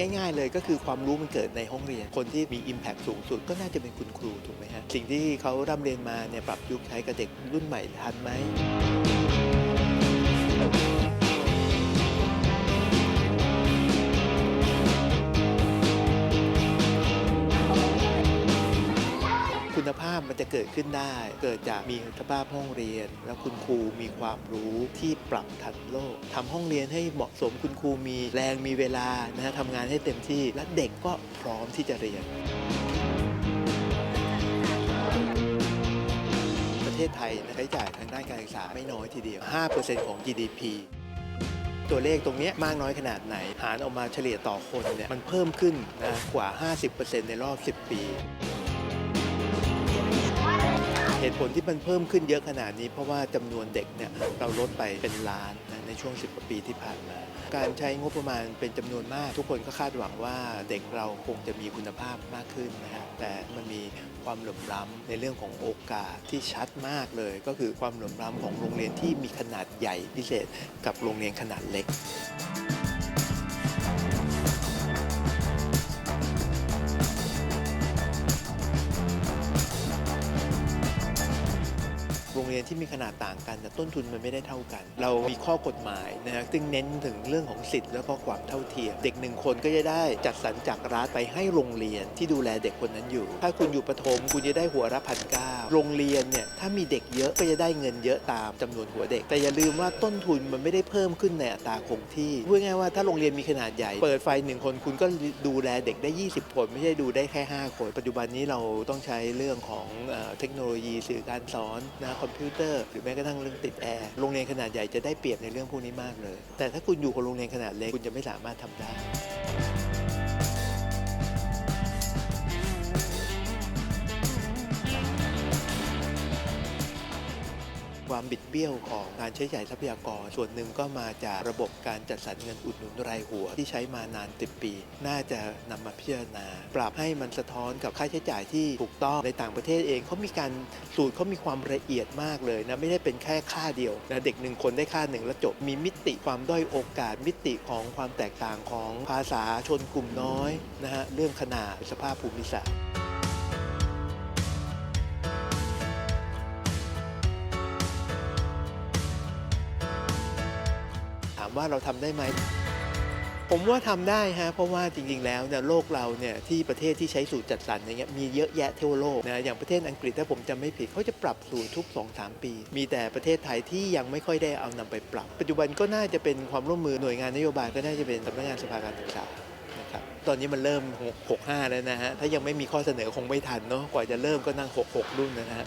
ง่าย ๆ เลยก็คือความรู้มันเกิดในห้องเรียน คนที่มี Impact สูงสุดก็น่าจะเป็นคุณครูถูกไหมฮะ สิ่งที่เขาร่ำเรียนมาเนี่ยปรับยุคใช้กับเด็กรุ่นใหม่ทันไหม จะเกิดขึ้นได้ เกิดจากมีคุณภาพห้องเรียน แล้วคุณครูมีความรู้ที่ปรับทันโลกทำห้องเรียนให้เหมาะสมคุณครูมีแรงมีเวลานะฮะทำงานให้เต็มที่และเด็กก็พร้อมที่จะเรียนประเทศไทยใช้จ่ายทางด้านการศึกษาไม่น้อยทีเดียว 5%ของ GDP ตัวเลขตรงนี้มากน้อยขนาดไหน หารออกมาเฉลี่ยต่อคนเนี่ยมันเพิ่มขึ้นนะกว่า 50%ในรอบ 10 ปี ตุผลที่มันเพิ่มขึ้นเยอะขนาดนี้ เพราะว่าจำนวนเด็กเนี่ยเราลดไปเป็นล้านนะในช่วง 10กว่าปีที่ผ่านมา การใช้งบประมาณเป็นจำนวนมาก ทุกคนก็คาดหวังว่าเด็กเราคงจะมีคุณภาพมากขึ้นนะฮะแต่มันมีความเหลื่อมล้ำในเรื่องของโอกาสที่ชัดมากเลย ก็คือความเหลื่อมล้ำของโรงเรียนที่มีขนาดใหญ่พิเศษกับโรงเรียนขนาดเล็ก โรงเรียนที่มีขนาดต่างกัน แต่ต้นทุนมันไม่ได้เท่ากัน เรามีข้อกฎหมายนะฮะซึ่งเน้นถึงเรื่องของสิทธิ์แล้วก็ความเท่าเทียม เด็กหนึ่งคนก็จะได้จัดสรรจากรัฐไปให้โรงเรียนที่ดูแลเด็กคนนั้นอยู่ ถ้าคุณอยู่ประถมคุณจะได้หัวละพันเก้าโรงเรียนเนี่ยถ้ามีเด็กเยอะก็จะได้เงินเยอะตามจำนวนหัวเด็ก แต่อย่าลืมว่าต้นทุนมันไม่ได้เพิ่มขึ้นในอัตราคงที่พูดง่ายว่าถ้าโรงเรียนมีขนาดใหญ่ เปิดไฟหนึ่งคนคุณก็ดูแลเด็กได้ 20 คน ไม่ใช่ดูได้แค่ 5 คน ปัจจุบันนี้เราต้องใช้เรื่องของเอเทคโนโลยีสื่อการสอนนะคอมพิวเตอร์ หรือแม้กระทั่งเรื่องติดแอร์โรงเรียนขนาดใหญ่จะได้เปรียบในเรื่องพวกนี้มากเลย แต่ถ้าคุณอยู่กับโรงเรียนขนาดเล็กคุณจะไม่สามารถทำได้ ความบิดเบี้ยวของการใช้จ่ายทรัพยากร ส่วนหนึ่งก็มาจากระบบการจัดสรรเงินอุดหนุนรายหัวที่ใช้มานาน 10 ปี น่าจะนำมาพิจารณา ปรับให้มันสะท้อนกับค่าใช้จ่ายที่ถูกต้องในต่างประเทศเองเขามีการสูตรเขามีความละเอียดมากเลยนะไม่ได้เป็นแค่ค่าเดียวนะเด็กหนึ่งคนได้ค่าหนึ่งแล้วจบมีมิติความด้อยโอกาสมิติของความแตกต่างของภาษาชนกลุ่มน้อยนะฮะเรื่องขนาดสภาพภูมิศาสตร์ามว่าเราทำได้ไหม ผมว่าทำได้ฮะเพราะว่าจริงๆแล้วเนี่ยโลกเราเนี่ยที่ประเทศที่ใช้สูตรจัดสรรอย่างเงี้ยมีเยอะแยะทั่วโลกนะอย่างประเทศอังกฤษถ้าผมจำไม่ผิดเขาจะปรับสูตรทุก 2-3 ปี มีแต่ประเทศไทยที่ยังไม่ค่อยได้เอานำไปปรับ ปัจจุบันก็น่าจะเป็นความร่วมมือหน่วยงานนโยบายก็น่าจะเป็นสำนักงานสภาการศึกษานะครับตอนนี้มันเริ่ม 65 แล้วนะฮะ ถ้ายังไม่มีข้อเสนอคงไม่ทันเนาะ กว่าจะเริ่มก็นั่ง 66 รุ่นนะฮะ